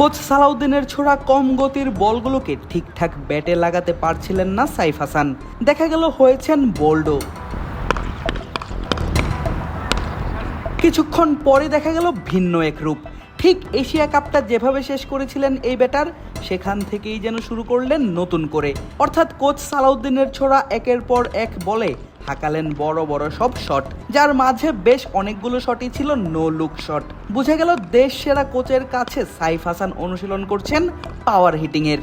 Coach সালাউদ্দিনের ছোড়া কম গতির বলগুলোকে ঠিকঠাক ব্যাটে লাগাতে পারছিলেন না সাইফ হাসান। দেখা গেল হয়েছেন বোল্ডো। কিছুক্ষণ পরে দেখা গেল ভিন্ন এক রূপ। ঠিক এশিয়া কাপটা যেভাবে শেষ করেছিলেন এই ব্যাটার, সেখান থেকেই যেন শুরু করলেন নতুন করে। অর্থাৎ কোচ সালাউদ্দিনের ছোড়া একের পর এক বলে হাঁকালেন বড় বড় সব শট যার মাঝে বেশ অনেকগুলো শটই ছিল নো লুক শট বুঝে গেল দেশ সেরা কোচের কাছে সাইফ হাসান অনুশীলন করছেন পাওয়ার হিটিংয়ের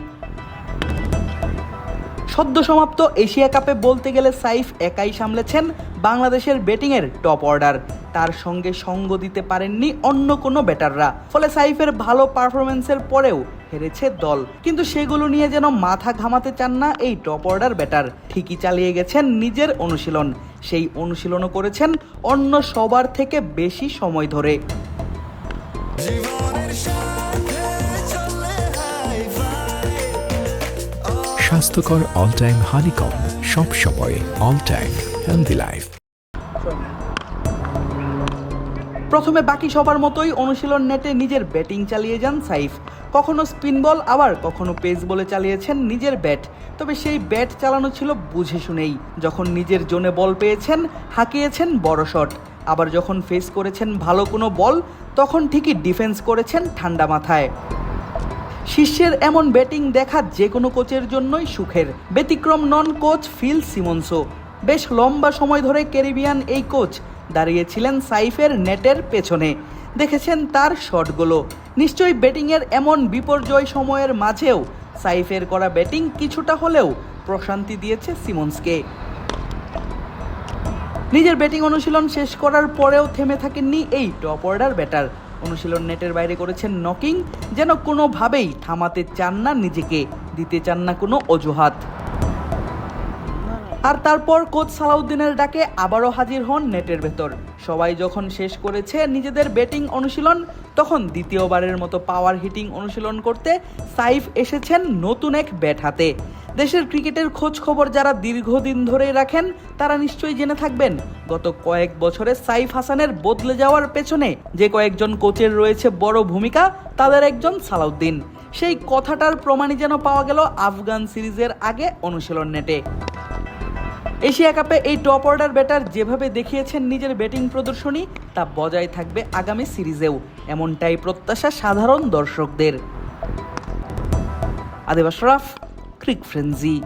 সদ্য সমাপ্ত এশিয়া কাপে বলতে গেলে সাইফ একাই সামলেছেন বাংলাদেশের ব্যাটিংয়ের টপ অর্ডার তার সঙ্গে সঙ্গ দিতে পারেননি অন্য কোনো ব্যাটাররা ফলে সাইফের ভালো পারফরমেন্সের পরেও হেরেছে দল। কিন্তু সেগুলো নিয়ে যেন মাথা ঘামাতে চান না এই টপ অর্ডার ব্যাটার। ঠিকই চালিয়ে গেছেন নিজের অনুশীলন। সেই অনুশীলনও করেছেন অন্য সবার থেকে বেশি সময় ধরে। স্বাস্থ্যকর অল টাইম হানিকম সব সময় অল টাইম হেলদি লাইফ প্রথমে বাকি সবার মতোই অনুশীলন নেটে নিজের ব্যাটিং চালিয়ে যান সাইফ। কখনো স্পিন বল, আবার কখনো পেস বলে চালিয়েছেন নিজের ব্যাট। তবে সেই ব্যাট চালানো ছিল বুঝে শুনেই। যখন নিজের জোনে বল পেয়েছেন, হাঁকিয়েছেন বড় শট। আবার যখন ফেস করেছেন ভালো কোনো বল, তখন ঠিকই ডিফেন্স করেছেন ঠান্ডা মাথায়। শিষ্যের এমন ব্যাটিং দেখা যে কোনো কোচের জন্যই সুখের। ব্যতিক্রম নন কোচ ফিল সিমন্সো। বেশ লম্বা সময় ধরে ক্যারিবিয়ান এই কোচ দাঁড়িয়েছিলেন সাইফের নেটের পেছনে। দেখেছেন তার শটগুলো। নিশ্চয়ই ব্যাটিংয়ের এমন বিপর্যয় সময়ের মাঝেও সাইফের করা ব্যাটিং কিছুটা হলেও প্রশান্তি দিয়েছে সিমন্সকে। নিজের ব্যাটিং অনুশীলন শেষ করার পরেও থেমে থাকেননি এই টপ অর্ডার ব্যাটার। অনুশীলন নেটের বাইরে করেছেন নকিং, যেন কোনোভাবেই থামাতে চান না নিজেকে, দিতে চান না কোনো অজুহাত। আর তারপর কোচ সালাউদ্দিনের ডাকে আবারও হাজির হন নেটের ভেতর। সবাই যখন শেষ করেছে নিজেদের ব্যাটিং অনুশীলন, তখন দ্বিতীয়বারের মতো পাওয়ার হিটিং অনুশীলন করতে সাইফ এসেছেন নতুন এক ব্যাট হাতে। দেশের ক্রিকেটের খোঁজ খবর যারা দীর্ঘদিন ধরেই রাখেন, তারা নিশ্চয়ই জেনে থাকবেন, গত কয়েক বছরে সাইফ হাসানের বদলে যাওয়ার পেছনে যে কয়েকজন কোচের রয়েছে বড় ভূমিকা, তাদের একজন সালাউদ্দিন। সেই কথাটার প্রমাণই যেন পাওয়া গেল আফগান সিরিজের আগে অনুশীলন নেটে। এশিয়া কাপে এই টপ অর্ডার ব্যাটার যেভাবে দেখিয়েছেন নিজের ব্যাটিং প্রদর্শনী, তা বজায় থাকবে আগামী সিরিজেও। এমনটাই প্রত্যাশা সাধারণ দর্শকদের। আদেব আশরাফ ক্রিক ফ্রেন্সি।